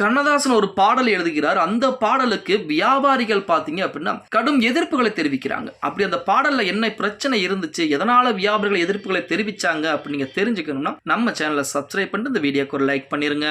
கண்ணதாசன் ஒரு பாடல் எழுதுகிறார். அந்த பாடலுக்கு வியாபாரிகள் பார்த்தீங்க அப்படின்னா கடும் எதிர்ப்புகளை தெரிவிக்கிறாங்க. அப்படி அந்த பாடலில் என்ன பிரச்சனை இருந்துச்சு எதனால வியாபாரிகள் எதிர்ப்புகளை தெரிவிச்சாங்க அப்படின்னு நீங்கள் தெரிஞ்சுக்கணும்னா நம்ம சேனலை சப்ஸ்கிரைப் பண்ணிட்டு இந்த வீடியோக்கு ஒரு லைக் பண்ணிருங்க.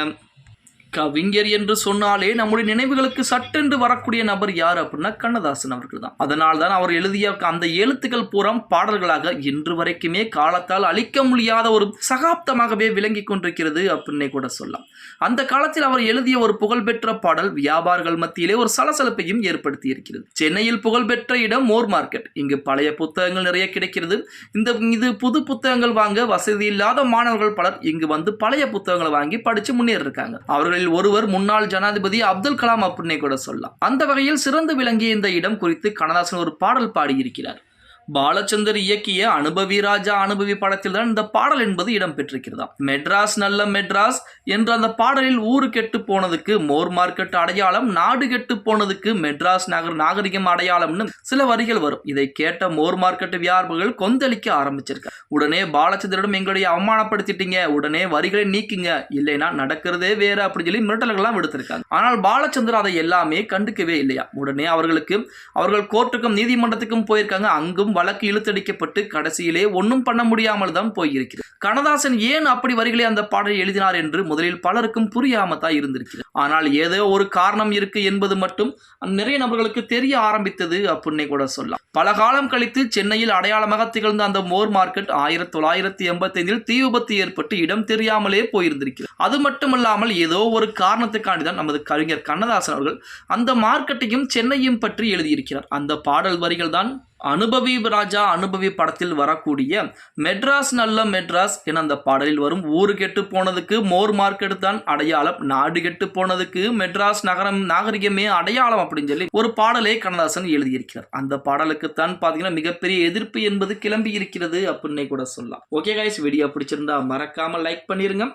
கவிஞர் என்று சொன்னாலே நம்முடைய நினைவுகளுக்கு சட்டென்று வரக்கூடிய நபர் யார் அப்படின்னா கண்ணதாசன் அவர்கள் தான். அதனால் தான் அவர் எழுதிய அந்த எழுத்துக்கள் பூரம் பாடல்களாக இன்று வரைக்குமே காலத்தால் அழிக்க முடியாத ஒரு சகாப்தமாகவே விளங்கி கொண்டிருக்கிறது அப்படின்னே கூட சொல்லலாம். அந்த காலத்தில் அவர் எழுதிய ஒரு புகழ்பெற்ற பாடல் வியாபாரிகள் மத்தியிலே ஒரு சலசலப்பையும் ஏற்படுத்தி இருக்கிறது. சென்னையில் புகழ்பெற்ற இடம் மோர் மார்க்கெட். இங்கு பழைய புத்தகங்கள் நிறைய கிடைக்கிறது. இந்த இது புது புத்தகங்கள் வாங்க வசதி இல்லாத மாணவர்கள் பலர் இங்கு வந்து பழைய புத்தகங்களை வாங்கி படிச்சு முன்னேறிருக்காங்க. அவர்களில் ஒருவர் முன்னாள் ஜனாதிபதி அப்துல் கலாம் அப்படின்னே கூட சொல்லலாம் அந்த வகையில் சிறந்து விளங்கிய இந்த இடம் குறித்து கண்ணதாசன் ஒரு பாடல் பாடியிருக்கிறார் பாலச்சந்தர் இயக்கிய அனுபவி ராஜா அனுபவி படத்தில் தான் இந்த பாடல் என்பது இடம்பெற்றிருக்கிறதா மெட்ராஸ் நல்ல மெட்ராஸ் என்ற அந்த பாடலில் ஊரு கெட்டு போனதுக்கு மோர் மார்க்கெட் அடையாளம் நாடு கெட்டு போனதுக்கு மெட்ராஸ் நகர் நாகரிகம் அடையாளம்னு சில வரிகள் வரும். இதை கேட்ட மோர் மார்க்கெட் வியாபாரிகள் கொந்தளிக்க ஆரம்பிச்சிருக்காங்க உடனே பாலச்சந்திரிடம் எங்களுடைய அவமானப்படுத்திட்டீங்க உடனே வரிகளை நீக்குங்க இல்லைன்னா நடக்கிறதே வேற அப்படின்னு சொல்லி மிரட்டல்கள்லாம் விடுத்திருக்காங்க. ஆனால் பாலச்சந்திரன் அதை எல்லாமே கண்டுக்கவே இல்லையா? உடனே அவர்களுக்கு அவர்கள் கோர்ட்டுக்கும் நீதிமன்றத்துக்கும் போயிருக்காங்க அங்கும் வழக்கு இழுத்தடிக்கப்பட்டு கடைசியிலே ஒன்றும் பண்ண முடியாமல் தான் போயிருக்கிறது. கண்ணதாசன் ஏன் அப்படி வரிகளை அந்த பாடலை எழுதினார் என்று முதலில் பலருக்கும் புரியாம தான் இருந்திருக்கிறது. ஆனால் ஏதோ ஒரு காரணம் இருக்கு என்பது மட்டும் நிறைய நபர்களுக்கு தெரிய ஆரம்பித்தது அப்படின்னே கூட சொல்லலாம். பல காலம் கழித்து சென்னையில் அடையாளமாக திகழ்ந்த அந்த மோர் மார்க்கெட் ஆயிரத்தி தொள்ளாயிரத்தி எண்பத்தி ஐந்தில் தீ விபத்து ஏற்பட்டு இடம் தெரியாமலே போயிருந்திருக்கிறது. அது மட்டுமல்லாமல் ஏதோ ஒரு காரணத்துக்காண்டி தான் நமது கவிஞர் கண்ணதாசன் அவர்கள் அந்த மார்க்கெட்டையும் சென்னையும் பற்றி எழுதியிருக்கிறார். அந்த பாடல் வரிகள் தான் அனுபவி ராஜா அனுபவி படத்தில் வரக்கூடிய மெட்ராஸ் நல்ல மெட்ராஸ் என அந்த பாடலில் வரும் ஊரு கெட்டு போனதுக்கு மோர் மார்க்கெட் தான் அடையாளம் நாடு கெட்டு போனதுக்கு மெட்ராஸ் நகரம் நாகரிகமே அடையாளம் அப்படின்னு சொல்லி ஒரு பாடலை கண்ணதாசன் எழுதியிருக்கிறார். அந்த பாடலுக்கு தான் பார்த்தீங்கன்னா மிகப்பெரிய எதிர்ப்பு என்பது கிளம்பி இருக்கிறது அப்படின்னே கூட சொல்லலாம். ஓகே கைஸ் வீடியோ பிடிச்சிருந்தா மறக்காம லைக் பண்ணிருங்க.